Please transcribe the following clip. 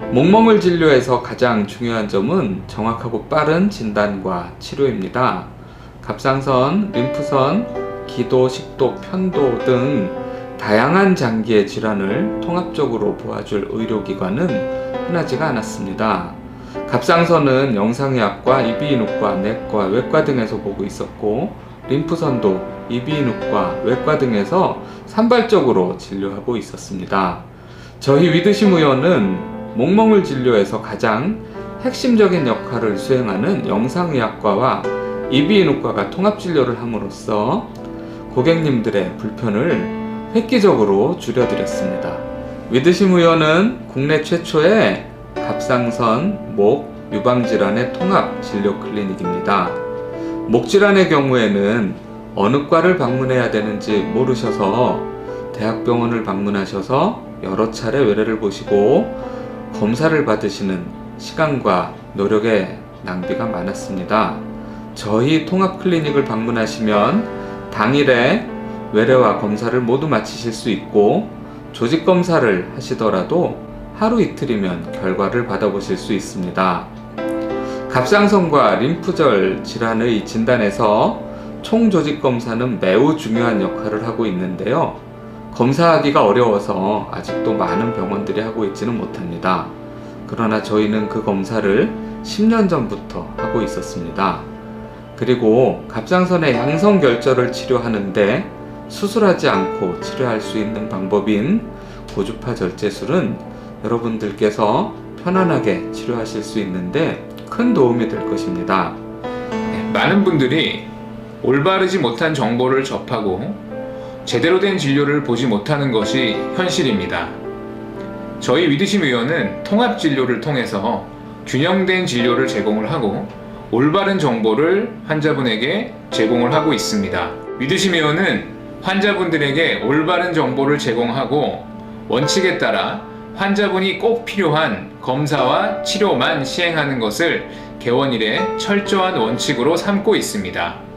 목멍을 진료에서 가장 중요한 점은 정확하고 빠른 진단과 치료입니다. 갑상선, 림프선, 기도, 식도, 편도 등 다양한 장기의 질환을 통합적으로 보아줄 의료기관은 흔하지가 않았습니다. 갑상선은 영상의학과, 이비인후과, 내과, 외과 등에서 보고 있었고, 림프선도 이비인후과, 외과 등에서 산발적으로 진료하고 있었습니다. 저희 위드심 의원은 목멍을 진료에서 가장 핵심적인 역할을 수행하는 영상의학과와 이비인후과가 통합진료를 함으로써 고객님들의 불편을 획기적으로 줄여드렸습니다. 위드심 의원은 국내 최초의 갑상선, 목, 유방질환의 통합 진료 클리닉입니다. 목 질환의 경우에는 어느 과를 방문해야 되는지 모르셔서 대학병원을 방문하셔서 여러 차례 외래를 보시고 검사를 받으시는 시간과 노력의 낭비가 많았습니다. 저희 통합 클리닉을 방문하시면 당일에 외래와 검사를 모두 마치실 수 있고 조직 검사를 하시더라도 하루 이틀이면 결과를 받아보실 수 있습니다. 갑상선과 림프절 질환의 진단에서 총조직 검사는 매우 중요한 역할을 하고 있는데요. 검사하기가 어려워서 아직도 많은 병원들이 하고 있지는 못합니다. 그러나 저희는 그 검사를 10년 전부터 하고 있었습니다. 그리고 갑상선의 양성 결절을 치료하는데 수술하지 않고 치료할 수 있는 방법인 고주파 절제술은 여러분들께서 편안하게 치료하실 수 있는데 큰 도움이 될 것입니다. 네, 많은 분들이 올바르지 못한 정보를 접하고 제대로 된 진료를 보지 못하는 것이 현실입니다. 저희 위드심 의원은 통합 진료를 통해서 균형된 진료를 제공을 하고 올바른 정보를 환자분에게 제공을 하고 있습니다. 위드심 의원은 환자분들에게 올바른 정보를 제공하고 원칙에 따라 환자분이 꼭 필요한 검사와 치료만 시행하는 것을 개원 이래 철저한 원칙으로 삼고 있습니다.